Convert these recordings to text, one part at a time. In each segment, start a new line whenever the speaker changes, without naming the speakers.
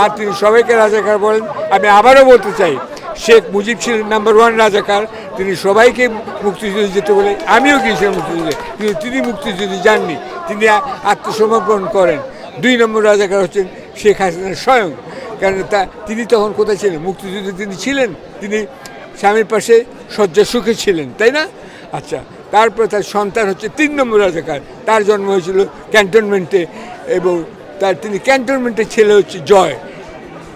আর তিনি সবাইকে রাজাকার বলেন। আমি আবারও বলতে চাই, শেখ মুজিব ছিলেন নাম্বার ওয়ান রাজাকার, তিনি সবাইকে মুক্তিযুদ্ধে যেতে বলে, আমিও গিয়েছিলাম মুক্তিযুদ্ধে, কিন্তু তিনি মুক্তিযুদ্ধে যাননি, তিনি আত্মসমর্পণ করেন। দুই নম্বর রাজাকার হচ্ছেন শেখ হাসিনা স্বয়ং কারণ তা তিনি তখন কোথায় ছিলেন? মুক্তিযুদ্ধে তিনি ছিলেন, তিনি স্বামীর পাশে শয্যা সুখে ছিলেন, তাই না? আচ্ছা তারপরে তার সন্তান হচ্ছে তিন নম্বর রাজাকার, তার জন্ম হয়েছিল ক্যান্টনমেন্টে এবং তার তিনি ক্যান্টনমেন্টের ছেলে হচ্ছে জয়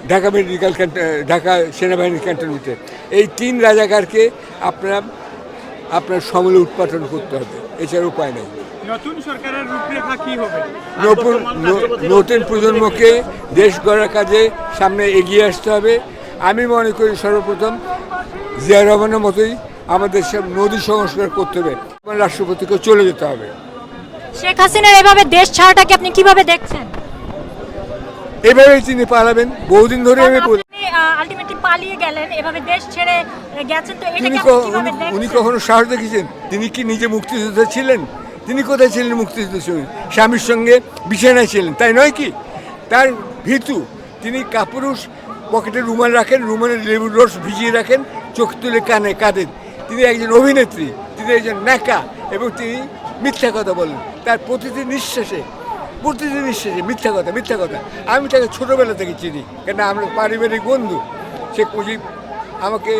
ঢাকা মেডিকেল ক্যান্ট- ঢাকা সেনাবাহিনীর ক্যান্টনমেন্টে এই তিন রাজাকারকে আপনারা আপনার সমলে উৎপাদন করতে হবে এছাড়া উপায় নেই।
নতুন সরকারের রূপরেখা কি হবে?
নতুন নতুন প্রজন্মকে দেশ গড়ার কাজে সামনে এগিয়ে আসতে হবে। আমি মনে করি সর্বপ্রথম জিয়া রহমানের মতোই আমাদের সব নদী সংস্কার করতে হবে রাষ্ট্রপতিকে চলে যেতে হবে।
শেখ হাসিনার এভাবে দেশ ছাড়াটাকে আপনি কীভাবে দেখছেন?
এভাবেই তিনি পালাবেন বহুদিন ধরে আমি বলি
আলটিমেটলি পালিয়ে গেলেন এভাবে দেশ ছেড়ে গেছেন তো
তিনি
এটাকে
ক-
আপনি কীভাবে
উনি- কখনো সাহস দেখেছেন তিনি কি নিজে মুক্তিযোদ্ধা ছিলেন? তিনি কোথায় ছিলেন মুক্তিযুদ্ধের সময় স্বামীর সঙ্গে বিছানায় ছিলেন তাই নয় কি? তার ভীতু তিনি কাপুরুষ পকেটে রুমাল রাখেন রুমালের লেবুর রস ভিজিয়ে রাখেন চোখ তুলে কানে কাঁদেন। তিনি একজন অভিনেত্রী তিনি একজন ন্যাকা এবং তিনি মিথ্যা কথা বলেন। তার প্রতিটি নিঃশ্বাসে প্রতিটি নিঃশ্বাসে মিথ্যা কথা মিথ্যা কথা। আমি তাকে ছোটোবেলা থেকে চিনি কেন আমরা পারিবারিক বন্ধু। শেখ মুজিব আমাকে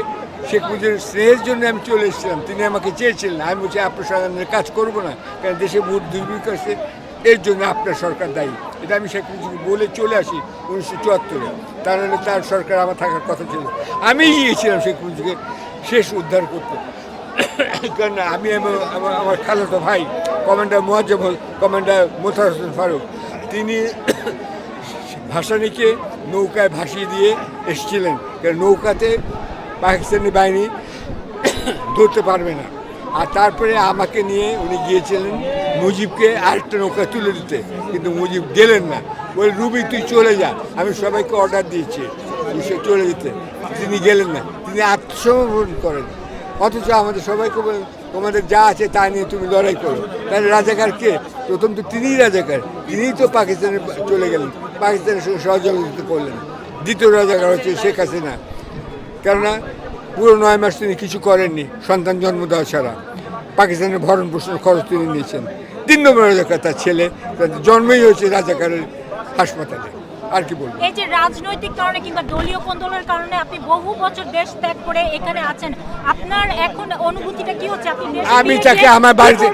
শেখ মুজিবের স্নেহের জন্য আমি চলে এসেছিলাম। তিনি আমাকে চেয়েছিলেন আমি বলছি, আপনার সরকারের কাজ করব না কারণ দেশে দুর্ভিক্ষ আছে। এর জন্য আপনার সরকার দায়ী। এটা আমি শেখ মুজিবকে বলে চলে আসি উনিশশো চুয়াত্তরে। তার হলে তার সরকার আমার থাকার কথা ছিল। আমি গিয়েছিলাম শেখ মুজিবকে শেষ উদ্ধার করতে। কারণ আমি আমার আমার খালাতো ভাই কমান্ডার মোয়াজ্জম কমান্ডার মোতার হোসেন ফারুক। তিনি ভাসানিকে নৌকায় ভাসিয়ে দিয়ে এসেছিলেন। কারণ নৌকাতে পাকিস্তানি বাহিনী ধরতে পারবে না। আর তারপরে আমাকে নিয়ে উনি গিয়েছিলেন মুজিবকে আরেকটা নৌকা তুলে দিতে। কিন্তু মুজিব গেলেন না। বলে, রুবি, তুই চলে যা। আমি সবাইকে অর্ডার দিয়েছি। সে চলে যেতে। তিনি গেলেন না। তিনি আত্মসমর্পণ করেন। অথচ আমাদের সবাইকে বলেন তোমাদের যা আছে তা নিয়ে তুমি লড়াই করো। তাহলে রাজাকার কে? প্রথম তো তিনিই রাজাকার। তিনিই তো পাকিস্তানে চলে গেলেন। পাকিস্তানের সঙ্গে সহযোগিতা করলেন। দ্বিতীয় রাজাকার হচ্ছে শেখ হাসিনা। কেননা, পুরো নয় মাস তিনি কিছু করেননি, সন্তান জন্ম দেওয়া ছাড়া। পাকিস্তানের ভরণ পোষণের খরচ তিনি নিয়েছেন। তিন নম্বর রাজাকার তার ছেলে, তার জন্মই হয়েছে রাজাকারের হাসপাতালে। আর কি বলব?
এই যে রাজনৈতিক কারণে কিংবা দলীয় কোন্দলের কারণে আপনি বহু বছর দেশ ত্যাগ করে এখানে আছেন আপনার এখন অনুভূতিটা কি হচ্ছে? আপনি
আমি তাকে আমার বাড়িতে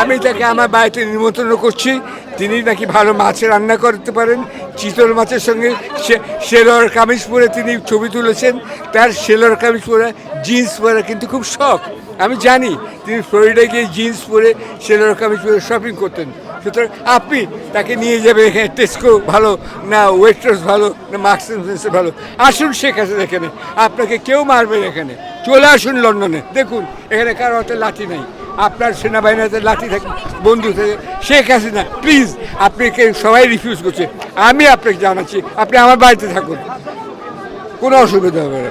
আমি তাকে আমার বাড়িতে নিমন্ত্রণ করছি। তিনি নাকি ভালো মাছ রান্না করতে পারেন, চিতল মাছের সঙ্গে সে- সেলোয়ার কামিজ পরে তিনি ছবি তুলেছেন। তার সেলোয়ার কামিজ পরে জিন্স পরে কিন্তু খুব শখ। আমি জানি তিনি ফ্লোরিডা গিয়ে জিন্স পরে সেলোয়ার কামিজ পরে শপিং করতেন। সুতরাং আপনি তাকে নিয়ে যাবে এখানে টেস্কো ভালো না ওয়েস্টার্স ভালো না মার্কস ভালো। আসুন শেখ হাসিনা এখানে। আপনাকে কেউ মারবে এখানে। চলে আসুন লন্ডনে। দেখুন, এখানে কারও হাতে লাঠি নাই। আপনার সেনাবাহিনীতে লাঠি থাকে বন্ধু থাকে। শেখ হাসিনা প্লিজ আপনাকে সবাই রিফিউজ করছে। আমি আপনাকে জানাচ্ছি, আপনি আমার বাড়িতে থাকুন। কোনো অসুবিধা হবে না।